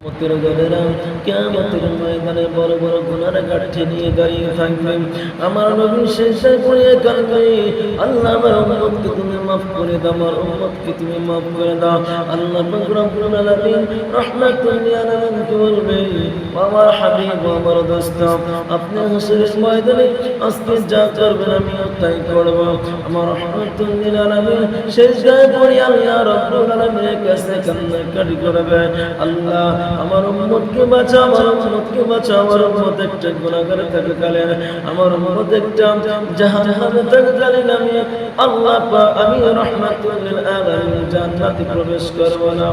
মতের দলেরা কেমতের ময়দানে বড় বড় গুনার কাঠে নিয়ে দাঁড়িয়ে থাকবেন আমার নবী শেষে পড়িয়ে কাঁদবে আল্লাহ আমার মাফ করে দাও, আমার উম্মতকে তুমি মাফ করে দাও। আল্লাহ রব্বুল আলামিন রাহমাতুল লিল আলামিনকে বলবে? আমার হাবিব আমার দোস্ত, আপনি হাসরের ময়দানে আজকে যা করবেন আমিও তাই করব। আমার রাহমাতুল লিল আলামিন শেষ গায়ে পড়ি আল্লাহ রব্বুল আলামিনের কাছে কান্নাকাটি করবে। আল্লাহ, আমার উম্মতকে বাঁচাও, আমার উম্মতকে বাঁচাও, আমার উম্মত একটা গুনাহগার থাকে কালে আমার উম্মত একটা জাহান্নামে থাকে কালে আমি আল্লাহ আমি রাহমাতুল আলামিন জান্নাতে প্রবেশ করব না।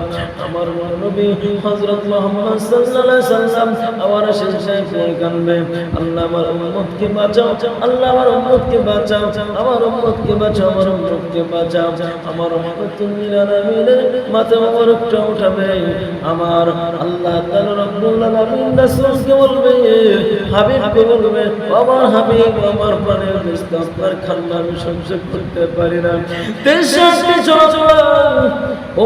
আমার নবী হযরত মুহাম্মদ সাল্লাল্লাহু আলাইহি সাল্লাম আমার শেষে পড়ে কানবে। আল্লাহ আমার উম্মতকে বাঁচাও, আল্লাহ আমার উম্মতকে বাঁচাও, আমার উম্মতকে বাঁচাও, আমার উম্মতকে বাঁচাও। আমার রাহমাতুল আলামিনের মাথা মোবারকটা উঠাবে। আমার আল্লাহ বলবে হাবিবকে বলবে আমার হাবিব আমার দোস্ত খান্না আমি সহ্য করতে পারি না। দেশে চলা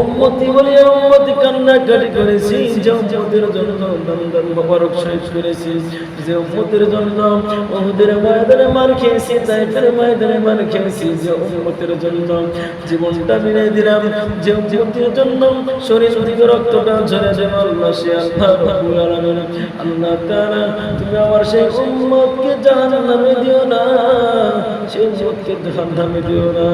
উম্মতি বলি উম্মতি কান্না কাটি করেছি, যে উম্মতের জন্য দন্দন মোবারক শহীদ করেছি, যে উম্মতের জন্য ওহুদের ময়দানে মার খেয়েছি, তাইফের ময়দানে মার খেয়েছি, যে উম্মতের জন্য জীবনটা মিলে দিলাম, যে উম্মতের জন্য শরীর থেকে রক্তটা ঝরে দেব আল্লাহ তুমি আমার সেই উম্মতকে জাহান্নামে দিও না সেই উম্মতকে জাহান্নামে দিও না।